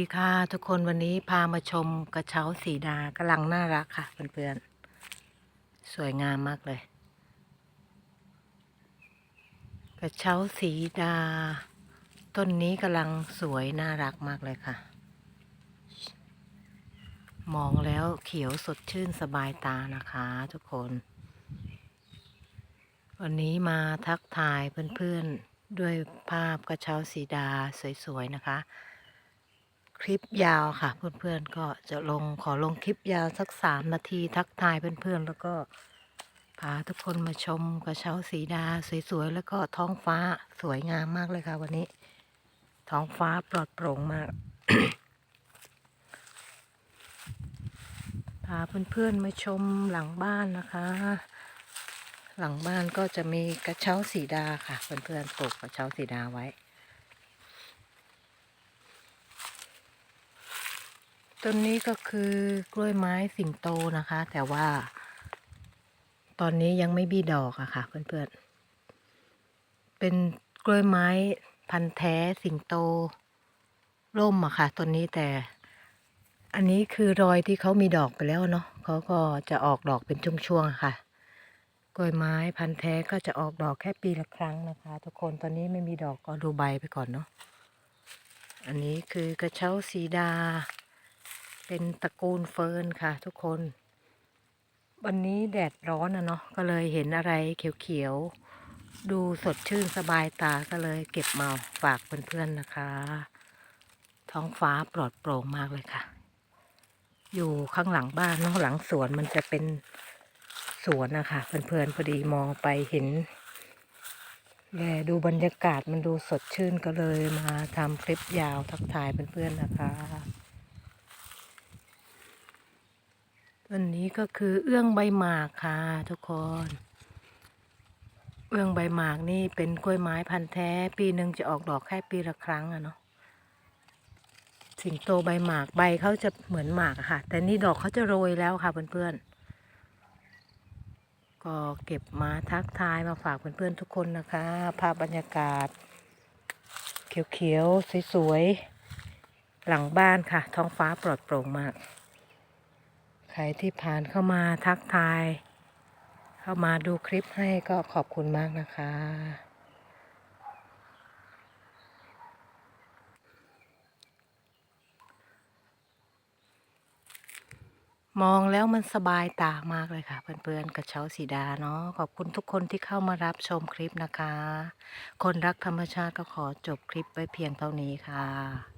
ดีค่ะทุกคนวันนี้พามาชมกระเช้าสีดากำลังน่ารักค่ะเพื่อนๆ สวยงามมากเลย กระเช้าสีดา ต้นนี้กำลังสวยน่ารักมากเลยค่ะ มองแล้วเขียวสดชื่นสบายตานะคะทุกคน วันนี้มาทักทายเพื่อนๆ ด้วยภาพกระเช้าสีดาสวยๆนะคะ คลิปยาวค่ะ เพื่อนๆก็จะลงขอลงคลิปยาวสักสามนาทีทักทายเพื่อนๆ แล้วก็พาทุกคนมาชมกระเช้าสีดาสวยๆ แล้วก็ท้องฟ้าสวยงามมากเลยค่ะ วันนี้ ท้องฟ้าปลอดโปร่งมาก พาเพื่อนๆมาชมหลังบ้านนะคะ หลังบ้านก็จะมีกระเช้าสีดาค่ะ เพื่อนๆปลูกกระเช้าสีดาไว้ ต้นนี้ก็คือกล้วยไม้สิงโตนะคะ แต่ว่า ตอนนี้ยังไม่บีดอกอะค่ะ เพื่อนๆ เป็นกล้วยไม้พันธุ์แท้สิงโต ร่มอะค่ะต้นนี้แต่ อันนี้คือรอยที่เขามีดอกไปแล้วเนาะเขาก็จะออกดอกเป็นช่วงๆค่ะ กล้วยไม้พันธุ์แท้ก็จะออกดอกแค่ปีละครั้งนะคะ ทุกคนตอนนี้ไม่มีดอกก็ดูใบไปก่อนเนาะอันนี้คือกระเช้าสีดา เป็นตระกูลเฟิร์นค่ะทุกคน วันนี้แดดร้อนนะเนาะก็เลยเห็นอะไรเขียวๆ ดูสดชื่นสบายตาก็เลยเก็บมาฝากเพื่อนๆนะคะ ท้องฟ้าปลอดโปร่งมากเลยค่ะ อยู่ข้างหลังบ้านเนาะหลังสวนมันจะเป็นสวนนะคะเพื่อนๆพอดีมองไปเห็นแลดูบรรยากาศมันดูสดชื่นก็เลยมาทำคลิปยาวทักทายเพื่อนๆนะคะ วันนี้ก็คือเอื้องใบหมากค่ะทุกคน เอื้องใบหมากนี่เป็นกล้วยไม้พันธุ์แท้ ปีหนึ่งจะออกดอกแค่ปีละครั้งอะเนาะ สิงโตใบหมากใบเขาจะเหมือนหมากค่ะ แต่นี่ดอกเขาจะโรยแล้วค่ะเพื่อนๆ ก็เก็บมาทักทายมาฝากเพื่อนๆทุกคนนะคะ ภาพบรรยากาศ เขียวๆสวยๆหลังบ้านค่ะ ท้องฟ้าปลอดโปร่งมาก รที่ผ่านเข้ามาทักทาย เข้ามาดูคลิปให้ก็ขอบคุณมากนะคะ มองแล้วมันสบายตามากเลยค่ะ เพื่อนๆกระเช้าสีดาเนาะขอบคุณทุกคนที่เข้ามารับชมคลิปนะคะ คนรักธรรมชาติก็ขอจบคลิปไว้เพียงเท่านี้ค่ะ